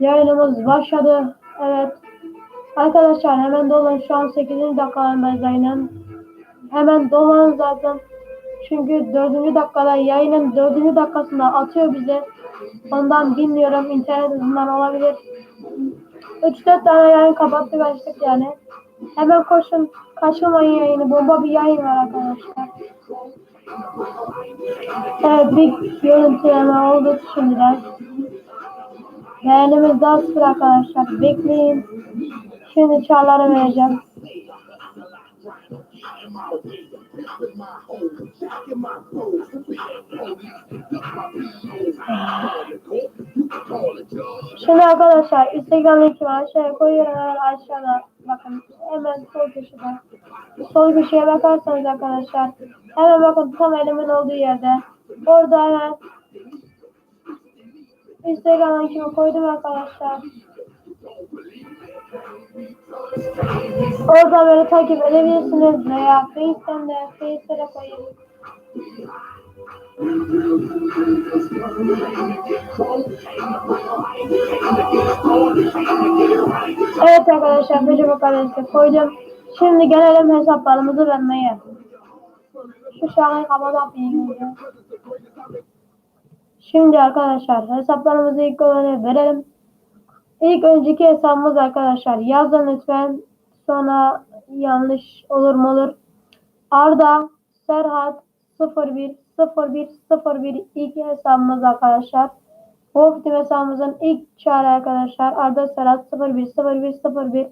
Yayınımız başladı. Evet. Arkadaşlar hemen dolun. Şu an 8. dakikadayız yayının. Hemen dolun zaten. Çünkü 4. dakikada yayının 4. dakikasında atıyor bize. Ondan bilmiyorum. internet hızından olabilir. 3-4 tane yayın kapattık açtık yani. Hemen koşun. Kaçırmayın yayını. Bomba bir yayın var arkadaşlar. Evet bir görüntüleme oldu şimdiden. Beğenimiz daha sıfır arkadaşlar. Bekleyin. Şimdi çağları vereceğim. Şimdi arkadaşlar Instagram linkimi aşağıya koyuyorum aşağıda. Bakın hemen sol köşede. Sol köşeye bakarsanız arkadaşlar hemen bakın tam elimin olduğu yerde. Orada hemen Instagram linkimi koydum arkadaşlar. Orada böyle takip edebilirsiniz veya Face'ten de Face'e de koyayım Evet arkadaşlar Facebook adresi koydum. Şimdi gelelim hesaplarımızı vermeye. Şu şahane kapatalım. Şimdi arkadaşlar hesaplarımızı ilk olarak verelim. İlk önceki hesabımız arkadaşlar yazın lütfen. Sonra yanlış olur mu olur. Arda Serhat 01 01 01 ilk hesabımız arkadaşlar. Wolf Team hesabımızın ilk çağrı arkadaşlar. Arda Serhat 01 01 01